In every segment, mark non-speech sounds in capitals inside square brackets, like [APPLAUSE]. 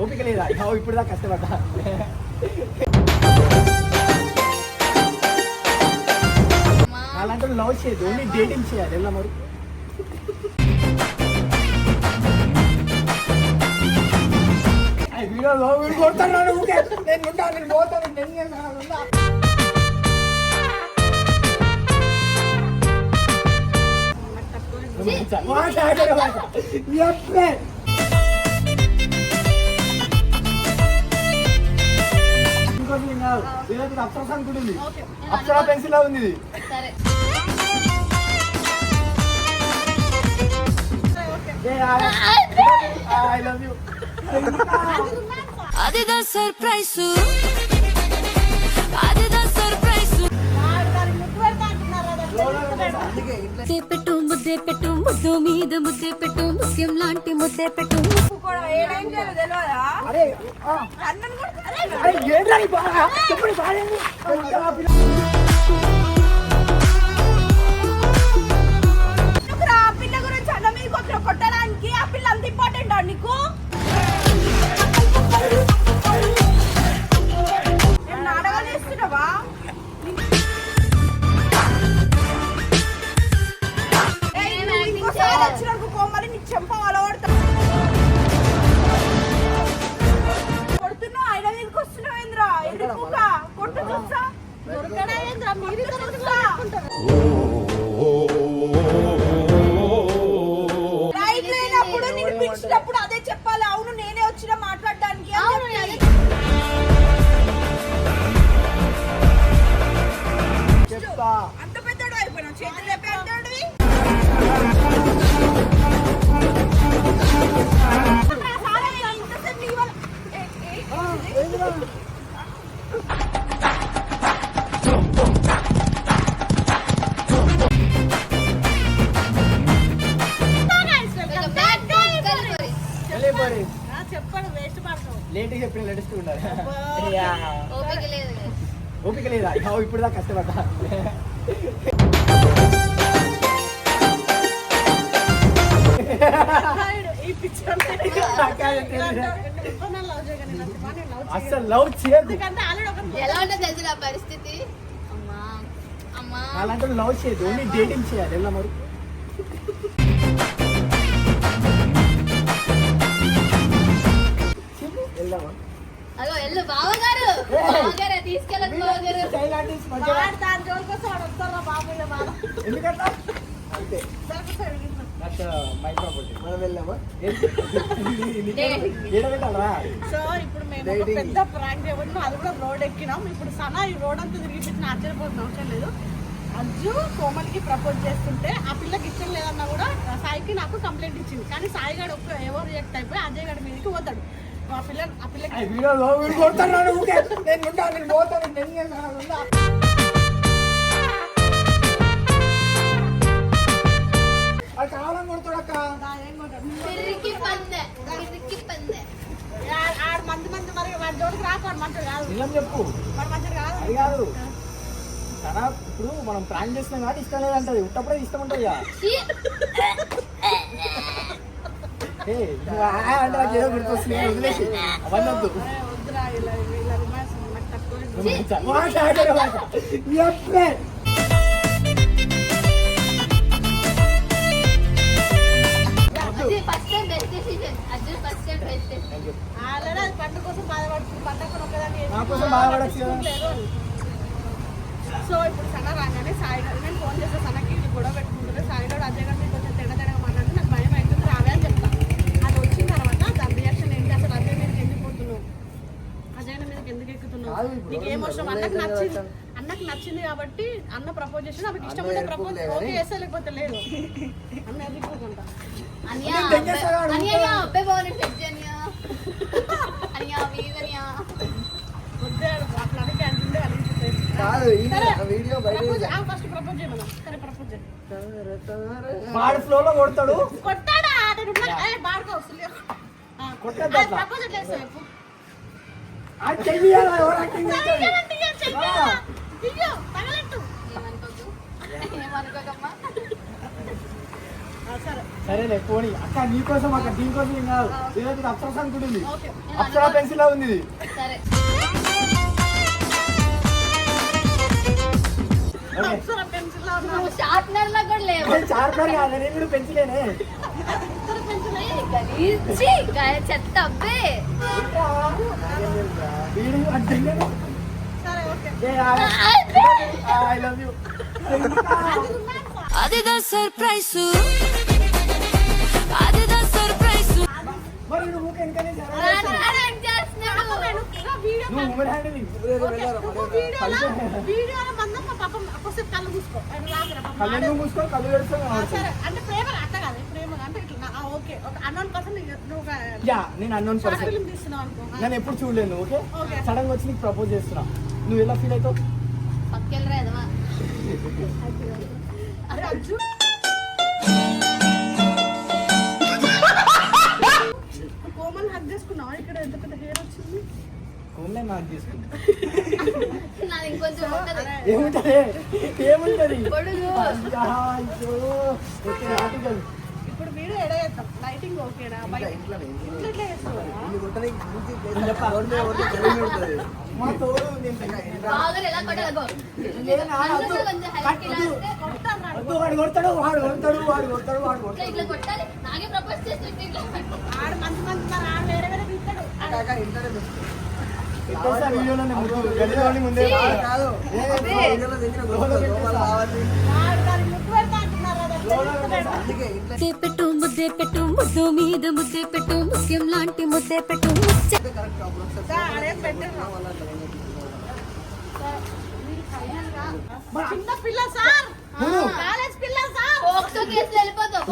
ఓపిక లేదా? ఇప్పుడు దాకా కష్టపడ్డా? అలాంటి లవ్ చేయదు ఓన్లీ డేటింగ్ చేయాలి. ఎలా మరి? అయ్య, వీడియో లో వీడు కొడుతున్నాడు ఊకే. నేను ఉంటా, నేను పోతాను, నేను చేస్తాను. ఇదైతే అప్సరస అనుకుంటుంది అప్సరా పెన్సిల్ లా ఉంది ఇది. సరే. I love you. అదిదా సర్ప్రైజ్. అదిదా సర్ప్రైజ్. ముద్దే పెట్టు ముద్దే పెట్టు ముద్దు మీద ముద్దే పెట్టు ముత్యం లాంటి ముద్దే పెట్టు. ఆ. అరే ఏంట్రా ఆ. పిల్ల- గురించి అన్న మీకు కొట్టడానికి ఆ పిల్ల అంత ఇంపార్టెంట్ నీకు? ఓపిక లేదా ఇక ఇప్పుడు దాకా కష్టపడ్డా. ఈ పిక్చర్ అస్సలు లవ్ చేయదు. ఎందుకంటే ఆల్రెడీ ఒక ఎలా ఉంటుంది తెలుసు నా పరిస్థితి? అమ్మా అమ్మా. అలాంటి లవ్ చేయదు. ఓన్లీ డేటింగ్ చేయాలి. ఎలా మరి? వెళ్దామా ఎల్లు బావగారు. పెద్ద ప్రాంక్ అది కూడా రోడ్ ఎక్కినాం. ఇప్పుడు సనా ఈ రోడ్ అంతా తిరిగి పెట్టిన ఆశ్చర్యపోతున్న అవసరం లేదు. అజ్జు కోమలికి ప్రపోజ్ చేస్తుంటే ఆ పిల్లకి ఇష్టం లేదన్నా కూడా సాయికి నాకు కంప్లైంట్ ఇచ్చింది. కానీ సాయి గారు ఒక్క ఎవరు రియాక్ట్ అయిపోయి అజయ్ గారి మీదకి పోతాడు. ఆ పిల్ల ఆ పిల్లకి ఐ వీడియో లో వీడు కొడుతున్నాడు ఊకే. నేను ఉంటా, నేను పోతాను, నేను చేస్తాను. అది కావాలని కొడుతాడక్క ఆడు మంది మంది మరి వాడి జోలికి రాకు వాడు కాదు. నిజం చెప్పు. వాడు మంచిది కాదు. అది కాదు. తన ఇప్పుడు మనం ప్రాంక్ చేస్తున్నాం కాబట్టి ఇష్టం లేదంటది. ఉట్టప్పుడే ఇష్టం ఉంటుంది పంట కోసం బాధపడుతుంది పంట కోసం బాధపడచ్చు సో ఇప్పుడు సన్న రాగానే సాయి గారు నేను ఫోన్ చేస్తే సన్నకి ఇది గొడవ పెట్టుకుంటుంది సాయి గారు అజయ్ తెగ తెగ మాట్లాడితే నాకు భయం అవుతుంది రావే అని చెప్తా అది వచ్చిన తర్వాత దాని రియాక్షన్ ఏంటి అసలు అజయ్ మీదకి ఎందుకు పోతున్నావు అజయ్ మీదకి ఎందుకు ఎక్కుతున్నావు? నీకు ఏమవసరం అన్నకు నచ్చింది అన్నకు నచ్చింది కాబట్టి అన్న ప్రపోజ్ చేసి ఆమెకి ఇష్టం ఉంటే ప్రపోజ్ ఓకే చేస్తే లేకపోతే లేదు. అన్న ఎదుర్కోకుండా అనియా అనియా ఊరుకోడు. అబ్బాయి బాగున్నాడు సెట్ అనియా అనియా ప్లీజ్ అనియా వద్దే అట్లా అడిగి అంటుండే ఫస్ట్ ప్రపోజ్ చేయమన్నా సరే ప్రపోజ్ చేయి. వాడు కొడతాడు. కొట్టాడా? బాడుకో ఎట్లా సరేలే పోనీ. అక్క నీకోసం అక్క దీనికోసం ఏం కాదు. ఇదైతే అప్సరస అనుకుంటుంది ఓకే. అప్సరా పెన్సిల్ ఉంది ఇది. సరే. ఓకే. అప్సర పెన్సిల్లో షార్ప్నర్ లా కూడా నేను చార్పర్ కాదు నేను కూడా పెన్సిలేనే అప్సర పెన్సిల్ ఏయ్, గలీజి, గా- చెత్త అబ్బే. వీడు అంటే నేను సరే ఓకే ఐ లవ్ యూ అదిదా సర్ప్రైజ్ అదిదా సర్ప్రైజ్ మరి నువ్వు వీడియోలో మందం పాప ఒకసారి కళ్ళు మూసుకో. కళ్ళు మూసుకొని కళ్ళు అంటే ప్రేమ యా నేను అన్నోన్ పర్సన్ నేను ఎప్పుడు చూడలేను ఓకే? ఓకే. సడన్గా వచ్చి నీకు ప్రపోజ్ చేస్తున్నా. నువ్వు ఎలా ఫీల్ అవుతావు? కోమల్ హక్ చేసుకున్నావా? ఇక్కడ ఎంత పెద్ద హెయిర్ వచ్చింది? ఓన్లీ నాకు ఉంటది. ఏముంటది? ఏముంటది? పొడుగు అయ్యా, అయ్యో, ఓకే, ఆర్టికల్. ఇప్పుడు వీడియో ఎడ చేస్తాం లైటింగ్ ఓకేనా బయట ఇంట్లో ఎట్లా వాడు కొడతాడు వాడు కొడతాడు వాడు కొడతాడు వాడు కొడతాడు నాకే ప్రపోజ్ ఇట్లా ఆడ మంచి మంచి ఉన్నారు, ఆడ వేరే వేరే తీస్తాడు పెట్టేస్తా వీడియోలోనే ముందు కదా, ముద్దు పెట్టు ముద్దే పెట్టు ముద్దు మీద ముద్దే పెట్టు ముత్యం లాంటి ముద్దే పెట్టు వెళ్ళిపోతావు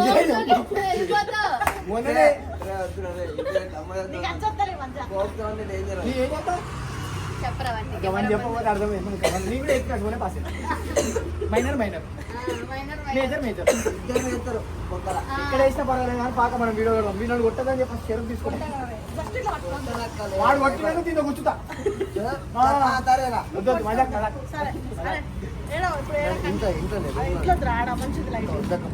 minor minor. Minor major major ఇక్కడ వేసిన పర్వాలేదు కానీ పాక మనం వీడియో కొడదాం వీడియో కొట్టదని చెప్పి షెరఫ్ తీసుకుంటాం జస్ట్ ఇట్లా పట్టుకోండి. వాడు దీంతో కూర్చుతా వద్దు వద్దు, మజాక్ మజాక్ సరే సరే ఏడో ఇప్పుడు ఏడో ఇంట్లో రాడా మంచిది లైట్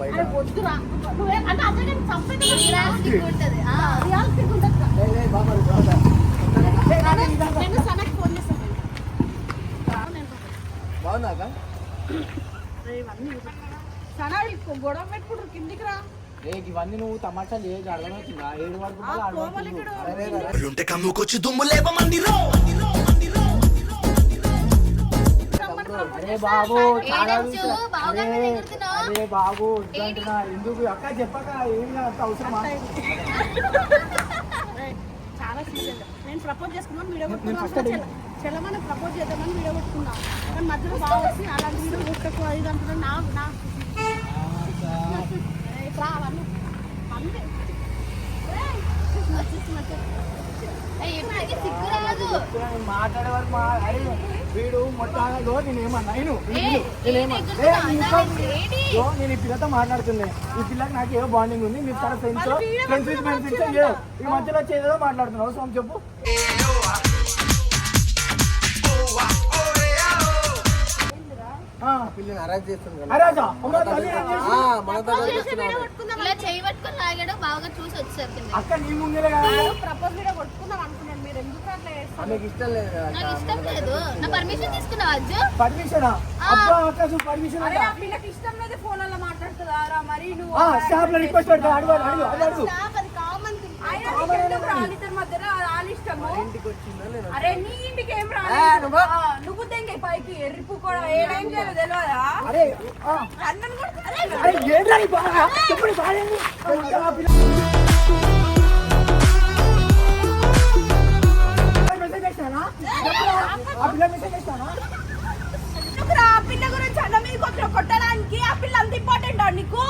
అరే వద్దురా నువ్వే అంటే అదే చంపేది రిలాక్సింగ్ ఉంటది ఆ, రియాలిటీ ఉంటుంది కదా. ఏ, కానీ ఇదంతా- నేను సనకి ఫోన్ చేస్తాను నేను వీళ్ళు గొడవ పెట్టుకుంటారు కిందికి రా. ఇవన్నీ నువ్వు అర్థమవుతుందా? ఏడు వరకు కోమలి ఇక్కడ ఉంటే కమ్ముకొచ్చి దుమ్ము లేపమందిరో అరే బాబు అరే. అరే బాబు ఎందుకు? అక్క చెప్పక ఏం అవసరమా? నేను ప్రపోజ్ చేసుకున్నాను వీడియో కొట్టుకున్నాను. చెల్లమని ప్రపోజ్ చేద్దామని వీడియో కానీ మధ్యలో బాగా వచ్చి అలాంటి వీడియో కొట్టకు అది అంటున్నా నా నా రే, ఇట్లా అవన్నీ అంతే మాట్లాడే వరకు వీడు మొట్టాలో నేను నేను నేనేమన్నా ఏంటి ఏ, గుర్తున్నా? నీ దానికి కోసం- ఏంటి? ఇగో, నేను ఈ పిల్లతో మాట్లాడుతున్నా ఈ పిల్లకి నాకు ఏదో బాండింగ్ ఉంది. మీ తన ఫ్రెండ్స్ ఫ్రెండ్స్ ఏదో ఈ మధ్యలో వచ్చి ఏదో మాట్లాడుతున్నావు. అవసరం చెప్పు. ఆ, అరాజా అమ్మ, ఇలా చేయి పట్టుకొని లాగాడు బాగా చూసి వచ్చారు కింద. అక్క నీ ముందే ప్రపోజ్ వీడియో కొట్టుకుందాం అనుకున్నాను. మీరు ఎందుకు అట్లా చేస్తారు? నాకు ఇష్టం లేదు నా పర్మిషన్ తీసుకున్నావా అజ్జు? పర్మిషనా అబ్బా అక్క చూ పర్మిషన్ అరే ఆ పిల్లకి ఇష్టం లేదు ఫోన్లో మాట్లాడుతుందారా మరి నువ్వు ఆ, స్టాఫ్లో రిక్వెస్ట్ పెడతా. అడుగు అడుగు అడుగు స్టాఫ్ అది కామన్ థింగ్ ఆయన నీకు ఎందుకు రాలిద్దరి మధ్యలో? అరే నీ ఇంటికి ఏం నువ్వు. తెంగే పైకి. ఎర్రిపు కూడా ఏడేం చేయాలో తెలియదా అరే ఆ, అన్నను కూడా అరే అరే ఏంట్రా నీ బాగా చెప్పండి బాగా ఆ పిల్ల మెసేజ్ చేస్తానా చెప్పురా. ఆ పిల్ల మెసేజ్ చేస్తానా ఎందుకురా? ఆ పిల్ల గురించి అన్న మీద కొంచెం కొట్టడానికి ఆ పిల్ల అంత ఇంపార్టెంట్ నీకు?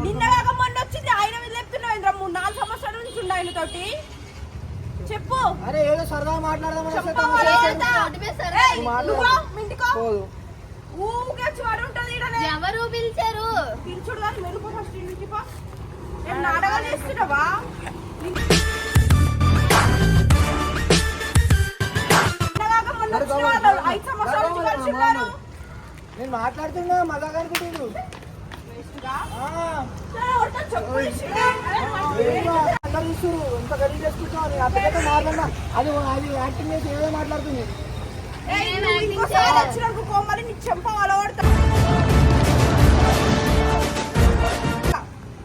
నిన్న ఏయ్, నువ్వు మీ ఇంటికో పోదు. ఊకే వచ్చి వాడు ఉంటుంది. ఎవరు పిలిచారు? పిలుచుడు కానీ మెరుపు ఫస్ట్ ఇంటికి పో. నాటకాలు చేస్తున్నావా? నేను మాట్లాడుతున్నా అనుకుంటుండు ఆ, గలీజ్ చేసుకుంటావు మాట్లాడినా అది అది యాక్టింగ్ చేసి ఏదో మాట్లాడుతుంది. ఇంకోసారి చేయలేదు. వచ్చినాక కోమలి నీ చెంప అలవడతా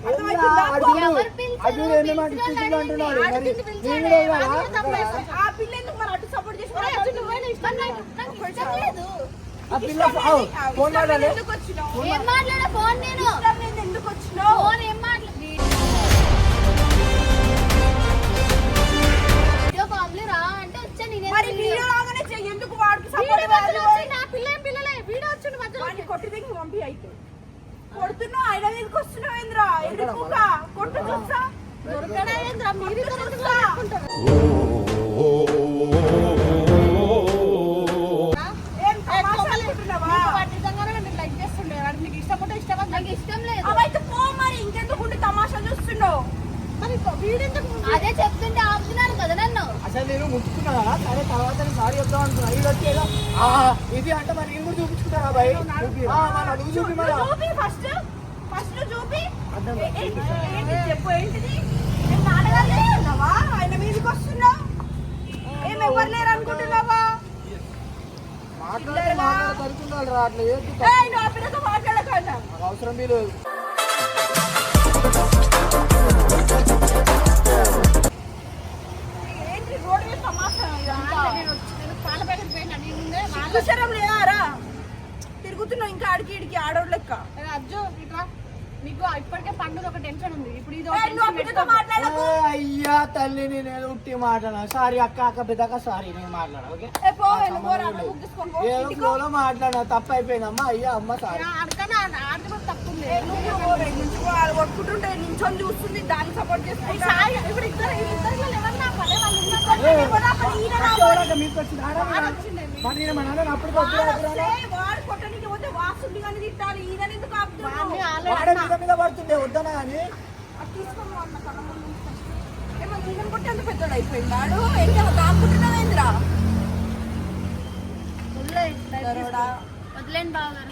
అర్థమవుతుందా? అర్జునుడు ఎవరు పిలిచారు? అదే చెప్తుంటే ఆపుతున్నాను కదా నన్ను. అసలు నేను ముట్టుకున్నా సరే తర్వాత సారీ చెప్తాం అనుకున్నా. ఇది వచ్చి ఏదో ఇది అంటే మరి నేను కూడా చూపించుకుంటారా ఆ, మరి అడుగు చూపి మరి ఫస్ట్. ఫస్ట్ చూపి. చెప్పు ఏంటిది? చేస్తున్నావా? ఆయన మీదకి వస్తున్నావు? ఏం ఎవరు లేరు అనుకుంటున్నావా? మాట్లాడితే మాట్లాడుతుండాలి రా అట్లా అవసరం మీరు అయ్యా తల్లి నేను ఉట్టి మాట్లాడా సారీ అక్క అక్క పెద్దక్క సారీ నేను మాట్లాడా ఓకే. ఏదో మాట్లాడా తప్పు అయిపోయిందమ్మా అయ్యా అమ్మ సారీ కొట్టుకుంటుంటే నించొని చూస్తుంది దాన్ని సపోర్ట్ మీకు వచ్చింది మరి అప్పుడు వాడు కొట్టడానికి పోతే కానీ తిట్టాలి ఈయన ఎందుకు మీద పడుతుండే వద్దనా అని. తీసుకోము అన్న కళ్ళ ముందు. ఏమో ఈయన కొట్టి అంత పెద్దోడు అయిపోయింది వాడు ఏంటో దాక్కుంటున్నావు ఏంద్రా దరోడా. వదిలేండి బావగారు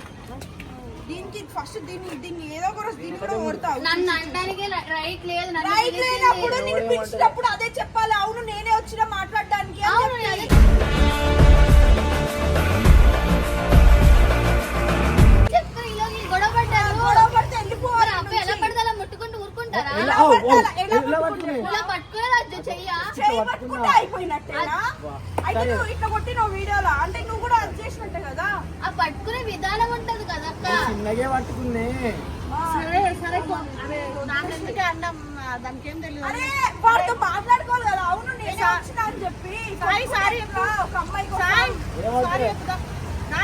దీనికి ఫస్ట్ దీన్ని దీన్ని ఏదో ఒక రోజు దీన్ని కూడా ఓడతావు నన్ను అనడానికి రైట్ లేదు నన్ను రైట్. లేనప్పుడు నిన్ను పిలిచినప్పుడు అదే చెప్పాలి అవును నేనే వచ్చిన మాట్లాడడానికి వీడియోలో. అంటే నువ్వు కూడా అది చేసినట్టే కదా? ఆ పట్టుకునే విధానం ఉంటది కదా అక్క. చిన్నగే పట్టుకునే సరే సరే నాకెందుకే అన్నం? దానికి ఏం తెలియదు అరే వాడితో మాట్లాడుకోవాలి కదా. అవును నేనే వచ్చిన అని చెప్పి. సాయి, సారీ ఇట్లా ఒక అమ్మాయి సాయి? సారీ చెప్తా. నా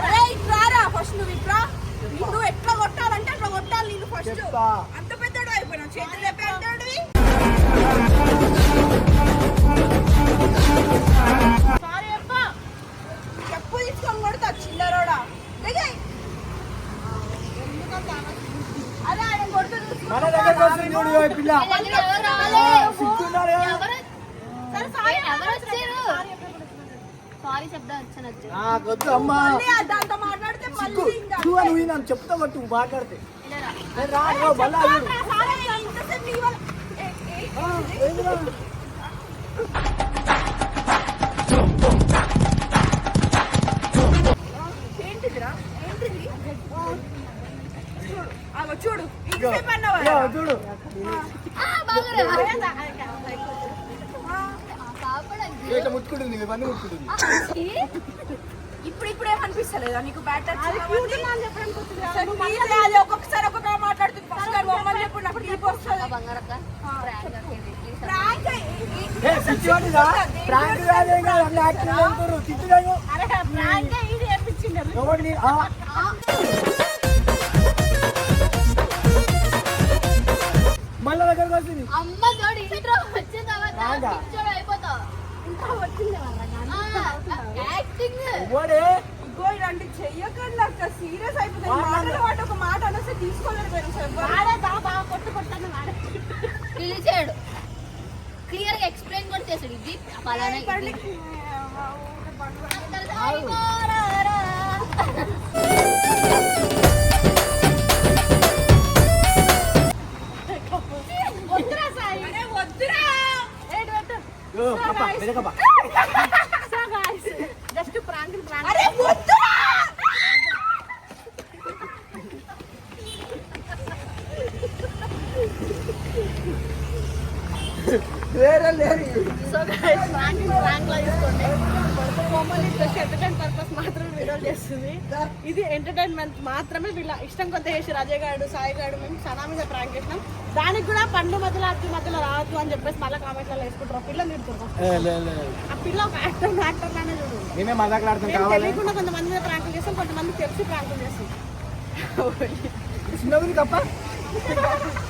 అరే ఇట్రారా ఫస్ట్ నువ్వు ఇట్రా. నువ్వు ఎట్లా కొట్టాలంటే అట్లా కొట్టాలి నేను ఫస్ట్. అంత పెద్దోడు అయిపోయినా చేతులు లేపే అంటాడువి సారీ చెప్పా చెప్పు తీసుకొని కొడతా చిల్లరోడా. ఆయన కొడుతుంది పిల్ల. సరే చెప్దా వచ్చాను నాకొద్దు అమ్మా. దాంతో మాట్లాడితే మళ్ళీ ఇంకా నువ్వు నువ్వు నన్ను చెప్తా కొట్టు నువ్వు మాట్లాడితే. ఇలా రా. నేను రా మళ్ళా అడుగు. ఆ, ఏందిరా? ఏంటిదిరా? ఏంటిది? చూడు ఆగో చూడు. ఇగో, అన్నావా? చూడు. ఆ, బాగురా. ఇట్లా ముట్టుకుంటుంది ఇవన్నీ ముట్టుకుంటుంది. ఇప్పుడు ఇప్పుడు ఏమనిపిస్తలేదా నీకు బ్యాటర్ ఒక్కొక్కసారి ఒక్కొక్క మాట్లాడుతుంది. మళ్ళా దగ్గరకు వస్తుంది. అమ్మ వచ్చిన తర్వాత ఇలాంటి చెయ్యకండి అక్క. సీరియస్ అయిపోతుంది మాటలు ఒక మాట అనేసి బాగా బాగా కొట్టు కొట్టాను వాడే. పిలిచాడు. క్లియర్గా ఎక్స్ప్లెయిన్ కూడా చేశాడు. ఇది పలానా Dito ka ba? [LAUGHS] మాత్రమే వీళ్ళ ఇష్టం కొంత చేసి అజయ్ గారు సాయి గారు మేము సనా మీద ప్రాంక్ చేసినాం. దానికి కూడా పండు మధ్యలో అతి మధ్యలో రావద్దు అని చెప్పేసి మళ్ళీ కామెంట్లో వేసుకుంటారు. పిల్లలు లే. ఆ పిల్ల ఒక యాక్టర్ యాక్టర్ లానే చూడు. మేమే తెలియకుండా కొంతమంది మీద ప్రాంకులు చేస్తాం కొంతమంది తెలిసి ప్రాంకులు చేస్తాం. చిన్నది కప్ప [LAUGHS]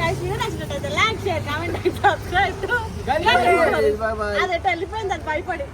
వీడియో నచ్చినట్టయితే లైక్ షేర్ కామెంట్ సబ్స్క్రైబ్. అదే వెళ్ళిపోయింది అది భయపడి